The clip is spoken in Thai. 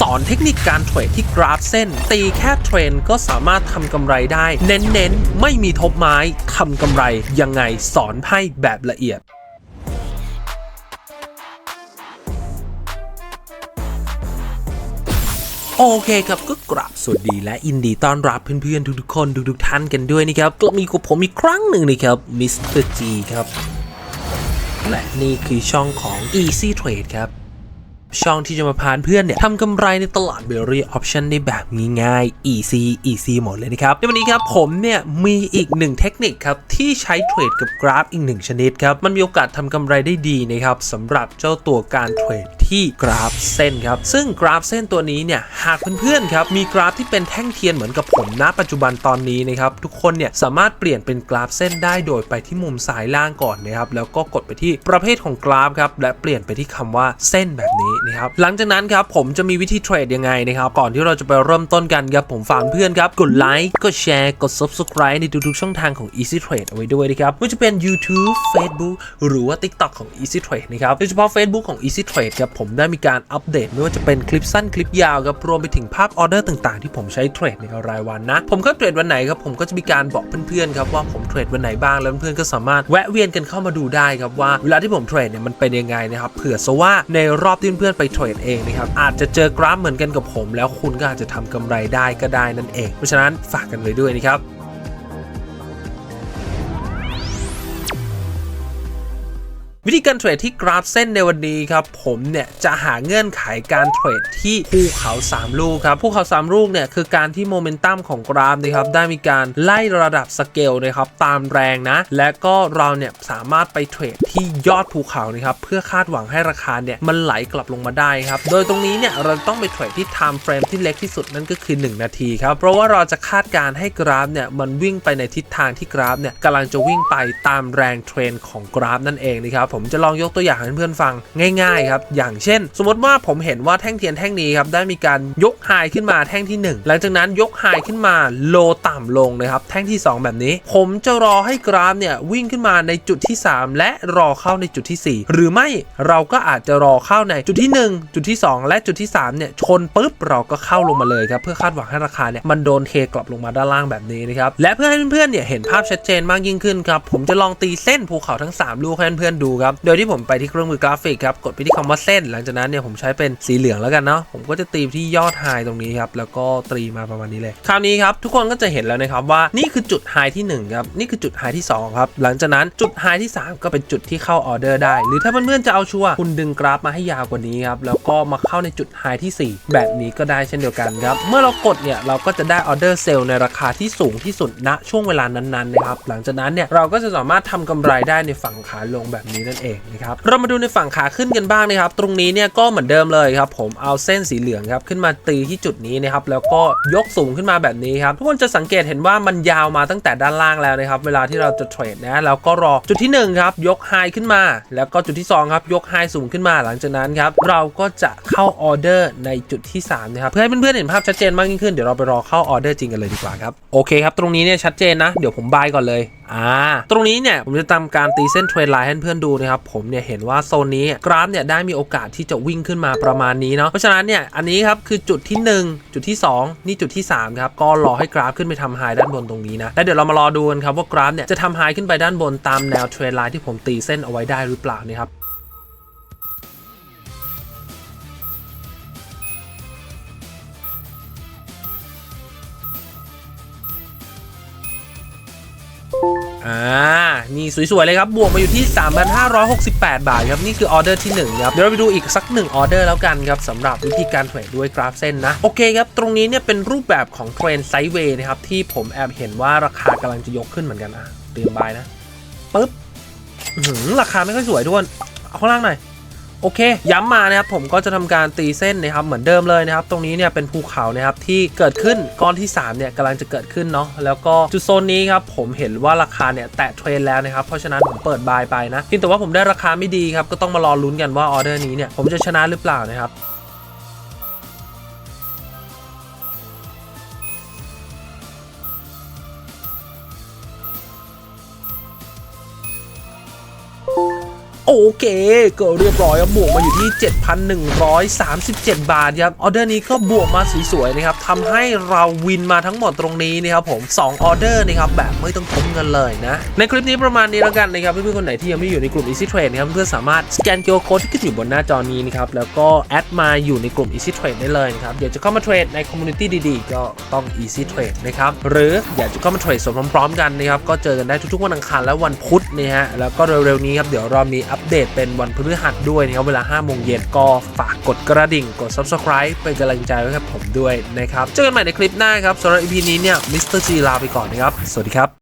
สอนเทคนิคการเทรดที่กราฟเส้น ตีแค่เทรนก็สามารถทำกำไรได้ เน้นๆ ไม่มีทบไม้ทำกำไรยังไงสอนให้แบบละเอียดโอเคครับก็กราบสวัสดีและยินดีต้อนรับเพื่อนๆทุกๆคนทุกๆท่านกันด้วยนะครับกลับมาอยู่กับผมอีกครั้งหนึ่งนะครับมิสเตอร์จีครับ และนี่คือช่องของ Easy Trade ครับ ช่องที่จะมาพาเพื่อนเนี่ยทำกำไรในตลาดเบอรี่ออปชันได้แบบง่ายๆ easy easy หมดเลยนะครับ ในวันนี้ครับผมเนี่ยมีอีกหนึ่งเทคนิคครับที่ใช้เทรดกับกราฟอีกหนึ่งชนิดครับ มันมีโอกาสทำกำไรได้ดีนะครับสำหรับเจ้าตัวการเทรดที่กราฟเส้นครับ ซึ่งกราฟเส้นตัวนี้เนี่ยหากเพื่อนๆครับมีกราฟที่เป็นแท่งเทียนเหมือนกับผมณปัจจุบันตอนนี้นะครับทุกคนเนี่ยสามารถเปลี่ยนเป็นกราฟเส้นได้โดยไปที่มุมซ้ายล่างก่อนนะครับแล้วก็กดไปที่ประเภทของกราฟครับและเปลี่ยนไปที่คำว่าเส้นแบบนี้นะครับหลังจากนั้นครับผมจะมีวิธีเทรดยังไงนะครับก่อนที่เราจะไปเริ่มต้นกันครับผมฝากเพื่อนครับกดไลค์กดแชร์กด subscribe ในทุกๆช่องทางของ Easy Trade เอาไว้ด้วยนะครับไม่ว่าจะเป็น YouTube Facebook หรือว่า TikTok ของ Easy Trade นะครับโดยเฉพาะ Facebook ของ Easy Trade ครับผมได้มีการอัปเดต ไม่ว่าจะเป็นคลิปสั้นคลิปยาวครับรวมไปถึงภาพออเดอร์ต่างๆ ที่ผมใช้เทรดในรายวันนะผมก็เทรดวันไหนครับผมก็จะมีการบอกเพื่อนๆครับว่าผมเทรดวันไหนบ้างแล้วเพื่อนๆก็สามารถแวะเวียนกันเข้ามาดูได้ครับว่าเวลาที่ผมเทรดเนี่ยมันเป็นยังไงนะครับเผื่อซะว่าในรอบที่เพื่อนื่อนไปเทรดเองนะครับอาจจะเจอกราฟเหมือนกันกับผม แล้วคุณก็อาจจะทำกำไรได้ก็ได้นั่นเอง เพราะฉะนั้นฝากกันไว้ด้วยนะครับ วิธีการเทรดที่กราฟเส้นในวันนี้ครับผมเนี่ยจะหาเงื่อนไขการเทรดที่ภูเขา3ลูกครับภูเขา3ลูกเนี่ยคือการที่โมเมนตัมของกราฟนะครับได้มีการไล่ระดับสเกลนะครับตามแรงนะ และก็เราเนี่ยสามารถไปเทรดที่ยอดภูเขานะครับเพื่อคาดหวังให้ราคาเนี่ยมันไหลกลับลงมาได้ครับโดยตรงนี้เนี่ยเราต้องไปเทรดที่ time frame ที่เล็กที่สุดนั่นก็คือ 1 นาทีครับเพราะว่าเราจะคาดการณ์ให้กราฟเนี่ยมันวิ่งไปในทิศทางที่กราฟเนี่ยกำลังจะวิ่งไปตามแรงเทรนของกราฟนั่นเองนะครับผมจะลองยกตัวอย่างให้เพื่อนฟังง่ายๆครับอย่างเช่น สมมติว่าผมเห็นว่าแท่งเทียนแท่งนี้ครับได้มีการยกไฮขึ้นมาแท่งที่ 1 หลังจากนั้นยกไฮขึ้นมาโลต่ำลงนะครับแท่งที่ 2 แบบนี้ ผมจะรอให้กราฟเนี่ยวิ่งขึ้นมาในจุดที่ 3 และรอเข้าในจุดที่ 4 หรือไม่เราก็อาจจะรอเข้าในจุดที่ 1 จุดที่ 2 และจุดที่3เนี่ยชนปุ๊บเราก็เข้าลงมาเลยครับเพื่อคาดหวังให้ราคาเนี่ยมันโดนเทกลับลงมาด้านล่างแบบนี้นะครับและเพื่อให้เพื่อนๆเนี่ยเห็นภาพชัดเจนมากยิ่งขึ้นครับผมจะลองตีเส้นภูเขาทั้ง 3 ลูกให้เพื่อนๆดูครับโดยที่ผมไปที่เครื่องมือกราฟิกครับ กดไปที่คำว่าเส้น หลังจากนั้นเนี่ยผมใช้เป็นสีเหลืองแล้วกันเนาะ ผมก็จะตีที่ยอดไฮตรงนี้ครับ แล้วก็ตีมาประมาณนี้เลย คราวนี้ครับทุกคนก็จะเห็นแล้วนะครับว่านี่คือจุดไฮที่1ครับ นี่คือจุดไฮที่2ครับ หลังจากนั้นจุดไฮที่ 3 ก็เป็นจุดที่เข้าออเดอร์ได้ หรือถ้าเพื่อนๆจะเอาชัวร์คุณดึงกราฟมาให้ยาวกว่านี้ครับ แล้วก็มาเข้าในจุดไฮที่ 4 แบบนี้ก็ได้เช่นเดียวกันครับ เมื่อเรากดเนี่ยเราก็จะได้ออเดอร์เซลล์ในราคาที่สูงที่สุดณช่วงเวลานั้นๆนะครับ หลังจากนั้นเนี่ยเราก็จะสามารถทำกำไรได้ในฝั่งขาลงแบบนี้นั่นเองนะครับ เรามาดูในฝั่งขาขึ้นกันบ้างนะครับ ตรงนี้เนี่ยก็เหมือนเดิมเลยครับ ผมเอาเส้นสีเหลืองครับขึ้นมาตีที่จุดนี้นะครับ แล้วก็ยกสูงขึ้นมาแบบนี้ครับ ทุกคนจะสังเกตเห็นว่ามันยาวมาตั้งแต่ด้านล่างแล้วนะครับ เวลาที่เราจะเทรดนะ แล้วก็รอจุดที่1ครับ ยกไฮขึ้นมา แล้วก็จุดที่2ครับ ยกไฮสูงขึ้นมา หลังจากนั้นครับ เราก็จะเข้าออเดอร์ในจุดที่3นะครับ เพื่อให้เพื่อนๆเห็นภาพชัดเจนมากยิ่งขึ้น เดี๋ยวเราไปรอเข้าออเดอร์จริงกันเลยดีกว่าครับ โอเคครับ ตรงนี้เนี่ยชัดเจนนะ เดี๋ยวผมบายก่อนเลย อ่าตรงนี้เนี่ยผมจะทำการตีเส้นเทรนไลน์ให้เพื่อนดูนะครับผมเนี่ยเห็นว่าโซนนี้กราฟเนี่ยได้มีโอกาสที่จะวิ่งขึ้นมาประมาณนี้เนาะเพราะฉะนั้นเนี่ยอันนี้ครับคือจุดที่ 1 จุดที่ 2 นี่จุดที่3ครับก็รอให้กราฟขึ้นไปทำไฮด้านบนตรงนี้นะแล้วเดี๋ยวเรามารอดูกันครับว่ากราฟเนี่ยจะทำไฮขึ้นไปด้านบนตามแนวเทรนไลน์ที่ผมตีเส้นเอาไว้ได้หรือเปล่านะครับ อ่า นี่สวยๆ เลยครับ บวกมาอยู่ที่ 3,568 บาทครับ นี่คือออเดอร์ที่1ครับ เดี๋ยวเราไปดูอีกสัก 1 ออเดอร์แล้วกันครับสำหรับวิธีการเทรดด้วยกราฟเส้นนะ โอเคครับ ตรงนี้เนี่ยเป็นรูปแบบของเทรนไซด์เวย์นะครับ ที่ผมแอบเห็นว่าราคากำลังจะยกขึ้นเหมือนกันอะเตรียมบายนะปึ๊บราคาไม่ค่อยสวยทุกคนเอาข้างล่างหน่อย โอเค ย้ำมานะครับผมก็จะทำการตีเส้นนะครับเหมือนเดิมเลยนะครับ ตรงนี้เนี่ยเป็นภูเขานะครับที่เกิดขึ้นก้อนที่3เนี่ยกำลังจะเกิดขึ้นเนาะแล้วก็จุดโซนนี้ครับผมเห็นว่าราคาเนี่ยแตะเทรนแล้วนะครับเพราะฉะนั้นผมเปิดบายไปนะเพียงแต่ว่าผมได้ราคาไม่ดีครับก็ต้องมารอลุ้นกันว่าออเดอร์นี้เนี่ยผมจะชนะหรือเปล่านะครับ โอเคก็เรียบร้อยครับบวกมาอยู่ที่ 7,137 บาทครับออเดอร์นี้ก็บวกมาสวยๆนะครับทำให้เราวินมาทั้งหมดตรงนี้นะครับผม2ออเดอร์นะครับแบบไม่ต้องทมกันเลยนะ ในคลิปนี้ประมาณนี้แล้วกันนะครับเพื่อนๆคนไหนที่ยังไม่อยู่ในกลุ่ม Easy Trade นะครับเพื่อนสามารถสแกน QR Code ที่ขึ้นอยู่บนหน้าจอนี้นะครับแล้วก็แอดมาอยู่ในกลุ่ม Easy Trade ได้เลยนะครับเดี๋ยวจะเข้ามาเทรดในคอมมูนิตี้ดีๆ ก็ต้อง Easy Trade นะครับหรืออยากจะเข้ามาเทรดสดพร้อมๆ กันนะครับก็เจอกันได้ทุกๆวันอังคารและวันพุธนะฮะแล้วก็เร็วๆนี้ครับเดี๋ยวรามีอัปเดตเป็นวันพฤหัสด้วยนะครับเวลา5โมงเย็นก็ฝากกดกระดิ่งกด Subscribe เป็นกำลังใจให้กับผมด้วยนะครับ เจอกันใหม่ในคลิปหน้าครับสำหรับ EP นี้เนี่ยมิสเตอร์จีลาไปก่อนนะครับ สวัสดีครับ